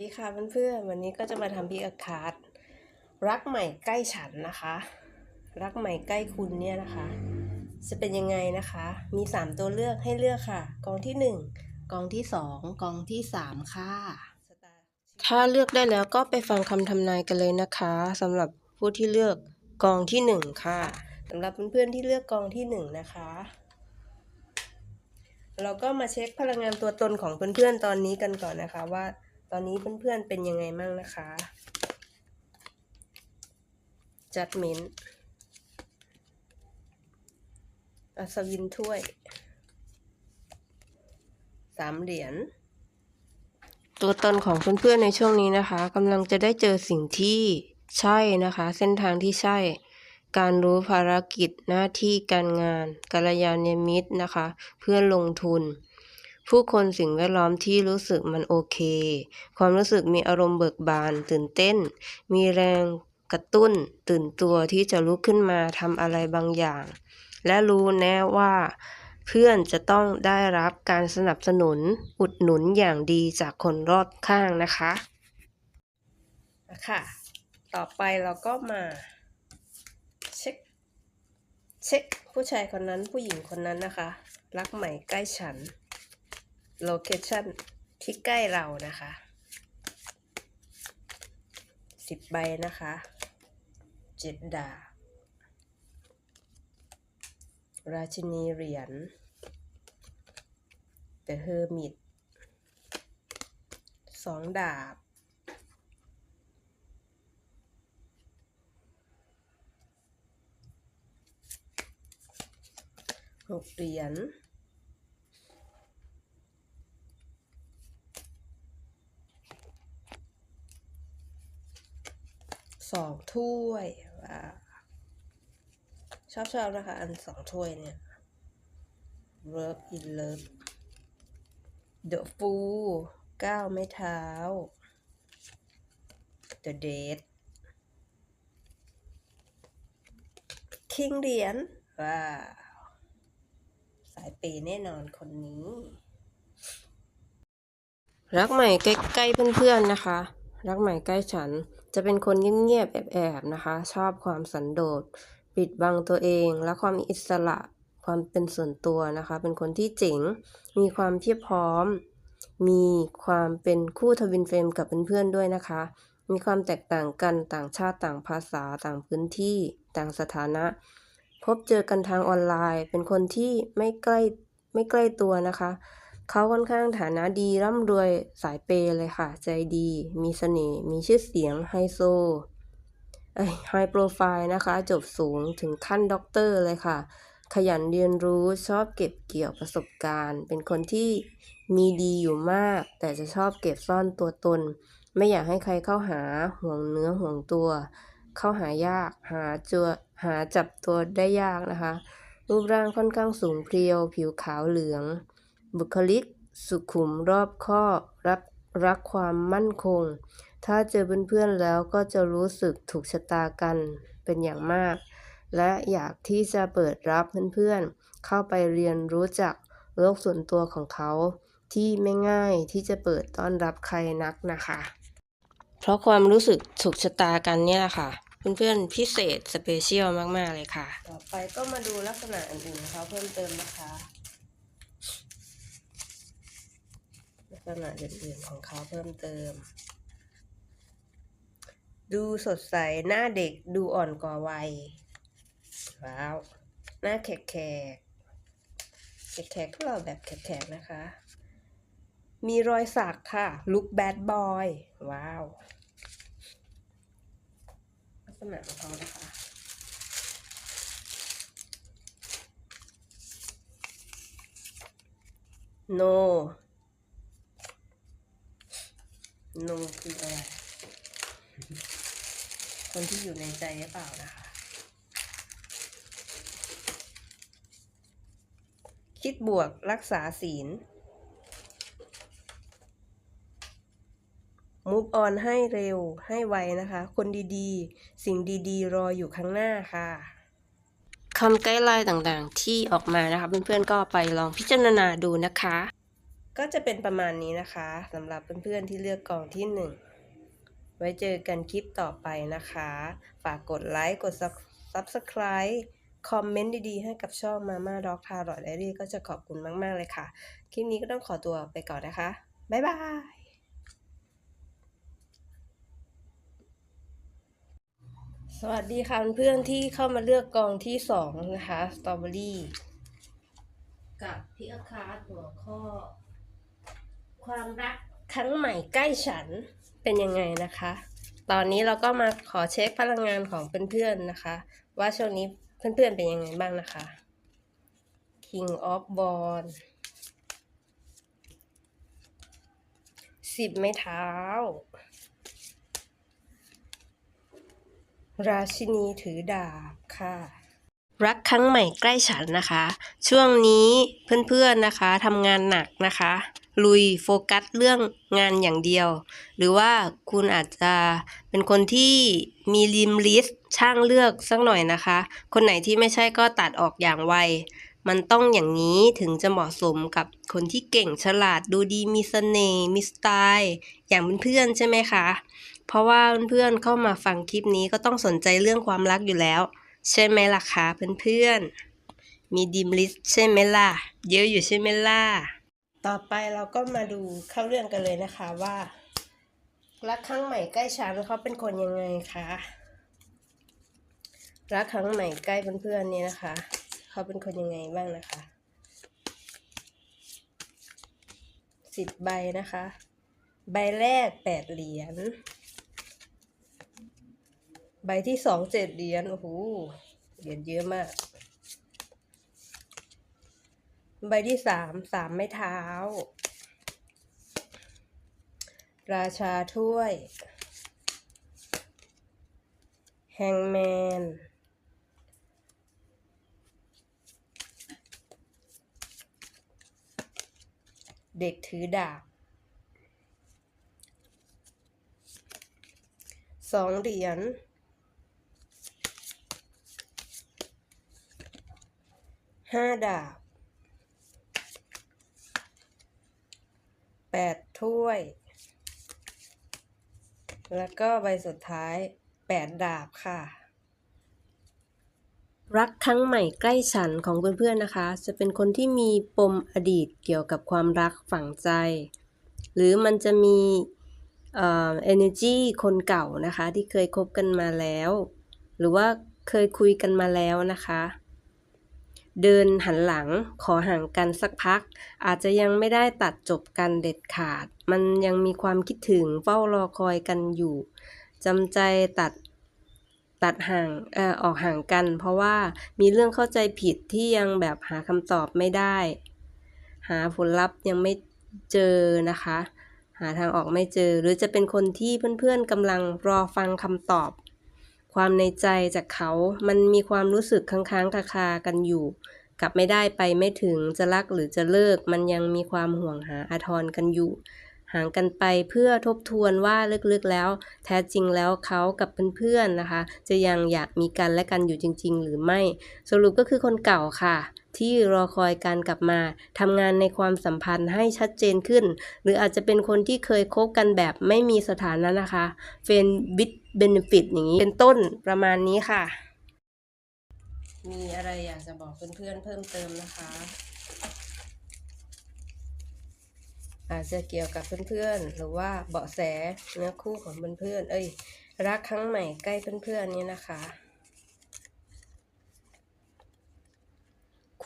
สวัสดีค่ะเพื่อนๆวันนี้ก็จะมาทำพิกคาร์ดรักใหม่ใกล้ฉันนะคะ รักใหม่ใกล้คุณเนี่ยนะคะ จะเป็นยังไงนะคะ มี 3 ตัวเลือกให้เลือกค่ะ กองที่ 1 กองที่ 2 กองที่ 3 ค่ะ ถ้าเลือกได้แล้วก็ไปฟังคำทำนายกันเลยนะคะสำหรับผู้ที่เลือกกองที่ 1 ค่ะสำหรับเพื่อนๆที่เลือกกองที่ 1 นะคะเราก็มาเช็คพลังงานตัวตนของเพื่อนๆตอนนี้กันก่อนนะคะว่า ตอนนี้เพื่อนๆเป็นยังไงมั่งนะคะ judgment อัศวินถ้วย สามเหรียญ ตัวตนของเพื่อนๆในช่วงนี้นะคะกำลังจะได้เจอสิ่งที่ใช่นะคะ เส้นทางที่ใช่ การรู้ภารกิจหน้าที่การงานกัลยาณมิตรนะคะ เพื่อนลงทุน ผู้คนสิ่งแวดล้อมที่รู้สึกมันโอเค ความรู้สึกมีอารมณ์เบิกบาน ตื่นเต้น มีแรงกระตุ้น ตื่นตัวที่จะลุกขึ้นมาทำอะไรบางอย่าง และรู้แน่ว่า เพื่อนจะต้องได้รับการสนับสนุนอุดหนุนอย่างดีจากคนรอบข้างนะคะค่ะ ต่อไปเราก็มาเช็คเช็คผู้ชายคนนั้นผู้หญิงคนนั้นนะคะ รักใหม่ใกล้ฉัน โลเคชั่นที่ใกล้เรานะคะสิบใบนะคะเจ็ดดาบราชินีเหรียญ The Hermit สองดาบ หกเหรียญ สองถ้วยว้าชอบชอบนะคะ อันสองถ้วยเนี่ย Work in Love The Fool ก้าวไม้เท้า The Date King เหรียญว้าวสายเปยแน่นอนคนนี้ รักใหม่ใกล้ๆเพื่อนๆนะคะ รักใหม่ใกล้ฉัน จะเป็นคนเงียบๆแอบๆนะคะ ชอบความสันโดษปิดบังตัวเอง และความอิสระความเป็นส่วนตัวนะคะ เป็นคนที่เจ๋ง มีความเพียบพร้อม มีความเป็นคู่ทวินเฟรมกับเพื่อนๆด้วยนะคะ มีความแตกต่างกันต่างชาติต่างภาษาต่างพื้นที่ ต่างสถานะ พบเจอกันทางออนไลน์ เป็นคนที่ไม่ใกล้ไม่ใกล้ตัวนะคะ เขาค่อนข้างฐานะดีร่ำรวยสายเปย์เลยค่ะ ใจดี มีเสน่ห์มีชื่อเสียงไฮโซไฮโปรไฟล์นะคะ จบสูงถึงขั้นด็อกเตอร์เลยค่ะ ขยันเรียนรู้ชอบเก็บเกี่ยวประสบการณ์ เป็นคนที่มีดีอยู่มาก แต่จะชอบเก็บซ่อนตัวตน ไม่อยากให้ใครเข้าหาห่วงเนื้อห่วงตัว เข้าหายากหาจัวหาจับตัวได้ยากนะคะ รูปร่างค่อนข้างสูงเพรียว ผิวขาวเหลือง บุคลิก สุขุมรอบคอบรับรักความมั่นคง ถ้าเจอเพื่อนๆแล้วก็จะรู้สึกถูกชะตากันเป็นอย่างมาก และอยากที่จะเปิดรับเพื่อนๆ เข้าไปเรียนรู้จักโลกส่วนตัวของเขา ที่ไม่ง่ายที่จะเปิดต้อนรับใครนักนะคะ เพราะความรู้สึกถูกชะตากันเนี่ยแหละค่ะเพื่อนๆพิเศษสเปเชียลมาก ๆ เลยค่ะ ต่อไปก็มาดูลักษณะอื่นๆของเขาเพิ่มเติมนะคะ ลัก ษณะอื่นๆของเขาเพิ่มเติม ดูสดใสหน้าเด็กดูอ่อนกว่าวัยว้าว หน้าแขกแขกแขกแขกก็เราแบบแขกแขกนะคะ มีรอยสักค่ะลุคแบดบอย ว้าว ลักษณะของเขานะคะ no no คืออะไร คนที่อยู่ในใจหรือเปล่านะคะ คิดบวกรักษาศีล มูฟออนให้เร็วให้ไวนะคะ คนดีๆ สิ่งดีๆ รออยู่ข้างหน้าค่ะคำไกด์ไลน์ต่างๆ ที่ออกมานะคะ เพื่อนๆก็ไปลองพิจารณาดูนะคะ ก็จะเป็นประมาณนี้นะคะสำหรับเพื่อนๆที่เลือกกองที่หนึ่งไว้เจอกันคลิปต่อไปนะคะ ฝากกดไลค์ กด Subscribe คอมเมนต์ดีๆ ให้กับช่องมาม่าด็อกทารอดไดรี่ก็จะขอบคุณมาก ๆ เลยค่ะ คลิปนี้ก็ต้องขอตัวไปก่อนนะคะ บ๊ายบายสวัสดีค่ะเพื่อนที่เข้ามาเลือกกองที่สองนะคะ สตรอเบอรี่ กับพี่อาคาร์ดหัวข้อ ความรักครั้งใหม่ใกล้ฉันเป็นยังไงนะคะ ตอนนี้เราก็มาขอเช็คพลังงานของเพื่อนๆนะคะ ว่าช่วงนี้เพื่อนๆเป็นยังไงบ้างนะคะ King of b a l l สิบไม้เท้า ราชินีถือดาบค่ะ รักครั้งใหม่ใกล้ฉันนะคะ ช่วงนี้เพื่อนๆนะคะทำงานหนักนะคะ ลุยโฟกัสเรื่องงานอย่างเดียว หรือว่าคุณอาจจะเป็นคนที่มีริมลิสต์ช่างเลือกสักหน่อยนะคะ คนไหนที่ไม่ใช่ก็ตัดออกอย่างไว มันต้องอย่างนี้ถึงจะเหมาะสมกับคนที่เก่งฉลาดดูดีมีเสน่ห์มีสไตล์อย่างเพื่อนๆใช่ไหมคะ เพราะว่าเพื่อนๆเข้ามาฟังคลิปนี้ก็ต้องสนใจเรื่องความรักอยู่แล้ว ใช่ไหมล่ะคะเพื่อนๆมีดิมลิสใช่ไหมล่ะ เยอะอยู่ใช่ไหมล่ะ ต่อไปเราก็มาดูเข้าเรื่องกันเลยนะคะว่า รักครั้งใหม่ใกล้ฉันเขาเป็นคนยังไงคะรักครั้งใหม่ใกล้เพื่อนๆนี่นะคะเขาเป็นคนยังไงบ้างนะคะสิบใบนะคะ ใบแรกแปดเหรียญใบที่สองเจ็ดเหรียญโอ้โหเหรียญเยอะมาก ใบที่สามสามไม้เท้า ราชาถ้วย แฮงแมน เด็กถือดาบสองเหรียญห้าดาบ แปดถ้วย แล้วก็ใบสุดท้ายแปดดาบค่ะ รักครั้งใหม่ใกล้ฉันของเพื่อนๆนะคะ จะเป็นคนที่มีปมอดีตเกี่ยวกับความรักฝังใจ หรือมันจะมีเอ่อ energy คนเก่านะคะ ที่เคยคบกันมาแล้ว หรือว่าเคยคุยกันมาแล้วนะคะ เดินหันหลังขอห่างกันสักพัก อาจจะยังไม่ได้ตัดจบกันเด็ดขาด มันยังมีความคิดถึงเฝ้ารอคอยกันอยู่จำใจตัดตัดห่างเอ่อออกห่างกัน เพราะว่ามีเรื่องเข้าใจผิดที่ยังแบบหาคำตอบไม่ได้ หาผลลัพธ์ยังไม่เจอนะคะ หาทางออกไม่เจอ หรือจะเป็นคนที่เพื่อนๆกำลังรอฟังคำตอบ ความในใจจากเขามันมีความรู้สึกค้างๆคาๆกันอยู่ กลับไม่ได้ไปไม่ถึงจะรักหรือจะเลิก มันยังมีความห่วงหาอาทรกันอยู่ ห่างกันไปเพื่อทบทวนว่าลึกๆแล้ว แท้จริงแล้วเขากับเพื่อนๆนะคะ จะยังอยากมีกันและกันอยู่จริง ๆ หรือไม่ สรุปก็คือคนเก่าค่ะที่รอคอยการกลับมาทำงานในความสัมพันธ์ให้ชัดเจนขึ้น หรืออาจจะเป็นคนที่เคยคบกันแบบไม่มีสถานะนะคะเฟนวิด ฟิตอย่างนี้เป็นต้นประมาณนี้ค่ะ มีอะไรอยากจะบอกเพื่อนๆเพิ่มเติมนะคะ อาจจะเกี่ยวกับเพื่อนๆ หรือว่าเบาะแสเนื้อคู่ของเพื่อนๆเอ้ย รักครั้งใหม่ใกล้เพื่อนๆนี้นะคะ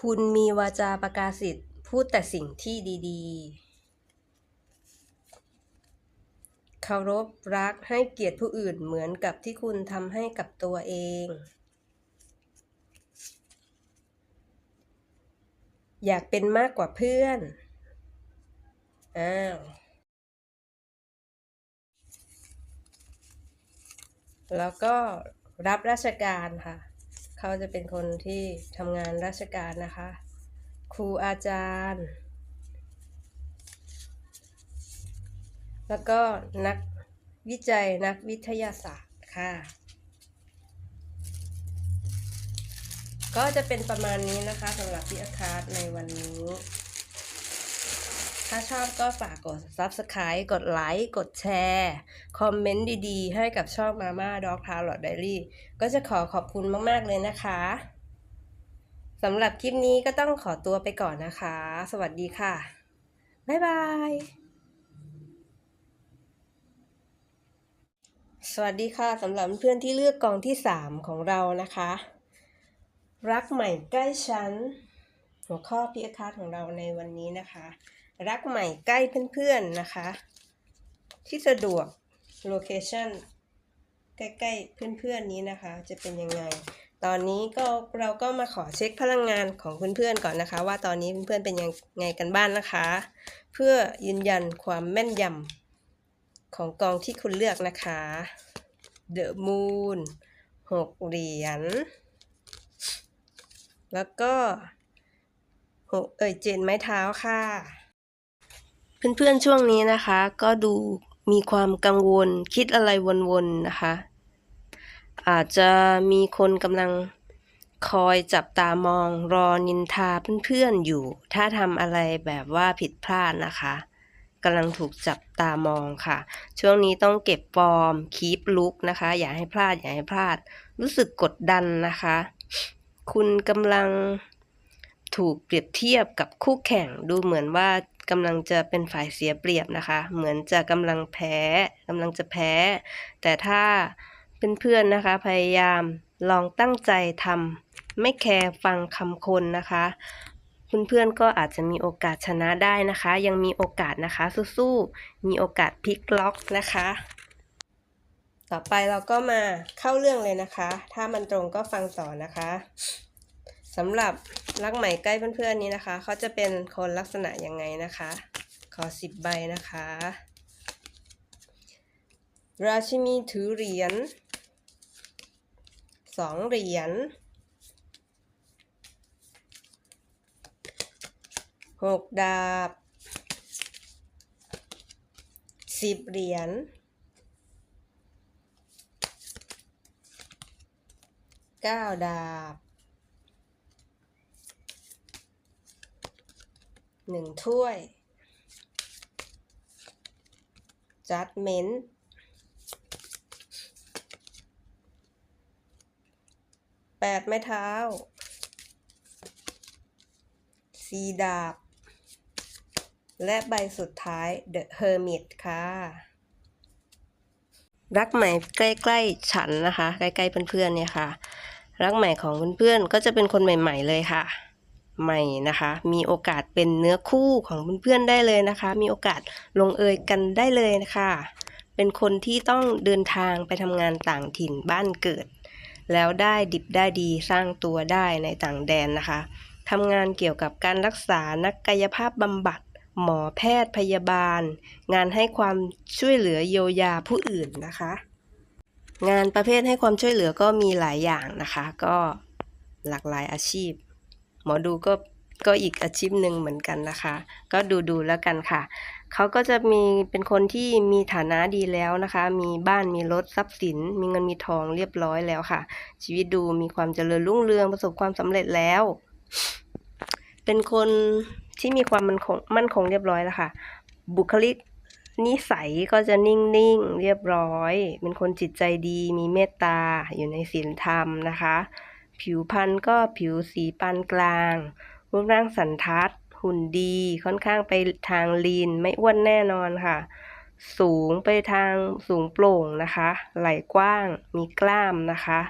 คุณมีวาจาประกาศสิทธิ์พูดแต่สิ่งที่ดี ๆ เคารพรักให้เกียรติผู้อื่นเหมือนกับที่คุณทำให้กับตัวเอง อยากเป็นมากกว่าเพื่อน อ้าวแล้วก็รับราชการค่ะ เขาจะเป็นคนที่ทำงานราชการนะคะ ครูอาจารย์ แล้วก็นักวิจัยนักวิทยาศาสตร์ค่ะ ก็จะเป็นประมาณนี้นะคะสำหรับพี่อาคาร์ในวันนี้ ถ้าชอบก็ฝากกด Subscribe กดไลค์ กดแชร์ คอมเมนต์ดีๆ ให้กับช่องมาม่าด็อกทาวหลอดไดรี่ก็จะขอขอบคุณมากๆเลยนะคะสำหรับคลิปนี้ก็ต้องขอตัวไปก่อนนะคะ สวัสดีค่ะ บ๊ายบาย สวัสดีค่ะสำหรับเพื่อนที่เลือกกองที่ 3 ของเรานะคะ รักใหม่ใกล้ฉัน หัวข้อพิคาร์ของเราในวันนี้นะคะ รักใหม่ใกล้เพื่อนๆนะคะ ที่สะดวกโลเคชั่นใกล้ๆเพื่อนๆนี้นะคะ จะเป็นยังไง ตอนนี้ก็เราก็มาขอเช็คพลังงานของเพื่อนๆก่อนนะคะ ว่าตอนนี้เพื่อนๆเป็นยังไงกันบ้างนนะคะ เพื่อยืนยันความแม่นยำ ของกองที่คุณเลือกนะคะ The Moon หกเหรียญ แล้วก็หกเอ่ยเจนไม้เท้าค่ะ เพื่อนๆช่วงนี้นะคะ ก็ดูมีความกังวลคิดอะไรวนๆนะคะ อาจจะมีคนกำลังคอยจับตามองรอนินทาเพื่อนๆอยู่ ถ้าทำอะไรแบบว่าผิดพลาดนะคะ กำลังถูกจับตามองค่ะ ช่วงนี้ต้องเก็บฟอร์มคีปลุกนะคะ อย่าให้พลาดอย่าให้พลาด รู้สึกกดดันนะคะ คุณกำลังถูกเปรียบเทียบกับคู่แข่งดูเหมือนว่ากำลังจะเป็นฝ่ายเสียเปรียบนะคะ เหมือนจะกำลังแพ้กำลังจะแพ้ แต่ถ้าเพื่อนๆนะคะ พยายามลองตั้งใจทำไม่แคร์ฟังคำคนนะคะ เพื่อนๆก็อาจจะมีโอกาสชนะได้นะคะ ยังมีโอกาสนะคะ สู้ๆมีโอกาสพลิกล็อกนะคะ ต่อไปเราก็มาเข้าเรื่องเลยนะคะ ถ้ามันตรงก็ฟังต่อนะคะสำหรับรักใหม่ใกล้เพื่อนๆนี้นะคะเขาจะเป็นคนลักษณะยังไงนะคะ ขอสิบใบนะคะ ราชินีถือเหรียญสองเหรียญ หกดาบสิบเหรียญเก้าดาบหนึ่งถ้วยจัดเมนต์แปดไม้เท้าสีดาบ และใบสุดท้าย The Hermit ค่ะ รักใหม่ใกล้ๆฉันนะคะ ใกล้ๆเพื่อนๆเนี่ยค่ะ รักใหม่ของเพื่อนๆก็จะเป็นคนใหม่ ๆ เลยค่ะ ใหม่นะคะ มีโอกาสเป็นเนื้อคู่ของเพื่อนๆได้เลยนะคะ มีโอกาสลงเอยกันได้เลยนะคะเป็นคนที่ต้องเดินทางไปทำงานต่างถิ่นบ้านเกิด แล้วได้ดิบได้ดีสร้างตัวได้ในต่างแดนนะคะทำงานเกี่ยวกับการรักษานักกายภาพบำบัด หมอแพทย์พยาบาล งานให้ความช่วยเหลือเยียวยาผู้อื่นนะคะ งานประเภทให้ความช่วยเหลือก็มีหลายอย่างนะคะ ก็หลากหลายอาชีพ หมอดูก็ก็อีกอาชีพหนึ่งเหมือนกันนะคะ ก็ดูดูแล้วกันค่ะ เขาก็จะมีเป็นคนที่มีฐานะดีแล้วนะคะ มีบ้านมีรถทรัพย์สิน มีเงินมีทองเรียบร้อยแล้วค่ะ ชีวิตดูมีความเจริญรุ่งเรืองประสบความสำเร็จแล้ว เป็นคน ที่มีความมั่นคงมั่นคงเรียบร้อยแล้วค่ะ บุคลิกนิสัยก็จะนิ่งๆ เรียบร้อย เป็นคนจิตใจดี มีเมตตา อยู่ในศีลธรรมนะคะ ผิวพรรณก็ผิวสีปานกลาง รูปร่างสันทัด หุ่นดี ค่อนข้างไปทางลีน ไม่อ้วนแน่นอนค่ะ สูงไปทางสูงโปร่งนะคะ ไหล่กว้าง มีกล้ามนะคะ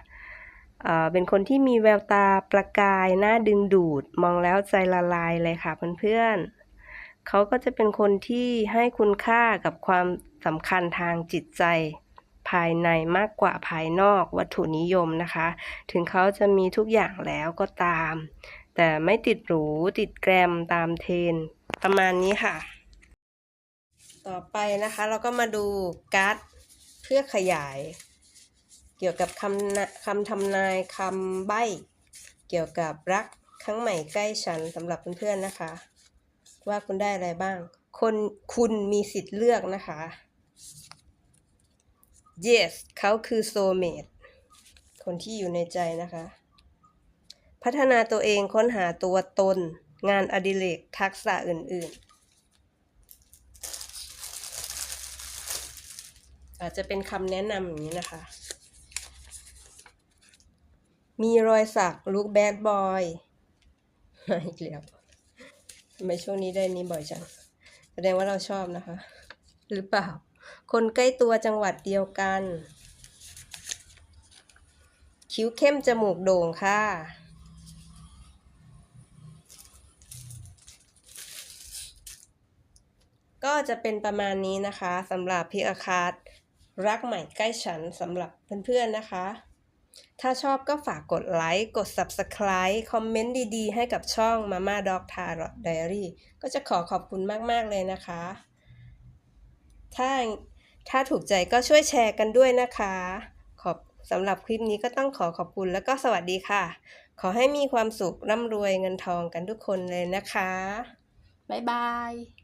เป็นคนที่มีแววตาประกายน่าดึงดูด มองแล้วใจละลายเลยค่ะเพื่อนๆเขาก็จะเป็นคนที่ให้คุณค่ากับความสำคัญทางจิตใจ ภายในมากกว่าภายนอกวัตถุนิยมนะคะ ถึงเขาจะมีทุกอย่างแล้วก็ตาม แต่ไม่ติดหรูติดแกรมตามเทรนประมาณนี้ค่ะ ต่อไปนะคะเราก็มาดูการ์ดเพื่อขยาย เกี่ยวกับคำคำทำนายคำใบ้ เกี่ยวกับรักครั้งใหม่ใกล้ฉันสำหรับเพื่อนๆนะคะ ว่าคุณได้อะไรบ้าง คนคุณมีสิทธิ์เลือกนะคะ yes เขาคือโซเมดคนที่อยู่ในใจนะคะ พัฒนาตัวเองค้นหาตัวตน งานอดิเรกทักษะอื่นๆ อาจจะเป็นคำแนะนำอย่างนี้นะคะ มีรอยสักลุคแบดบอยมาอีกแล้วทำไมช่วงนี้ได้นี้บ่อยจัง แสดงว่าเราชอบนะคะ หรือเปล่า คนใกล้ตัวจังหวัดเดียวกัน คิ้วเข้มจมูกโด่งค่ะก็จะเป็นประมาณนี้นะคะสำหรับพิกอาคาร์ดรักใหม่ใกล้ฉันสำหรับเพื่อนๆนะคะ ถ้าชอบก็ฝากกดไลค์ กด Subscribe คอมเมนต์ดีๆ ให้กับช่อง Mama Dog Tarot Diary ก็จะขอขอบคุณมากๆเลยนะคะ ถ้าถ้าถูกใจก็ช่วยแชร์กันด้วยนะคะ ขอบสำหรับคลิปนี้ก็ต้องขอขอบคุณแล้วก็สวัสดีค่ะ ขอให้มีความสุขร่ำรวยเงินทองกันทุกคนเลยนะคะ บ๊ายบาย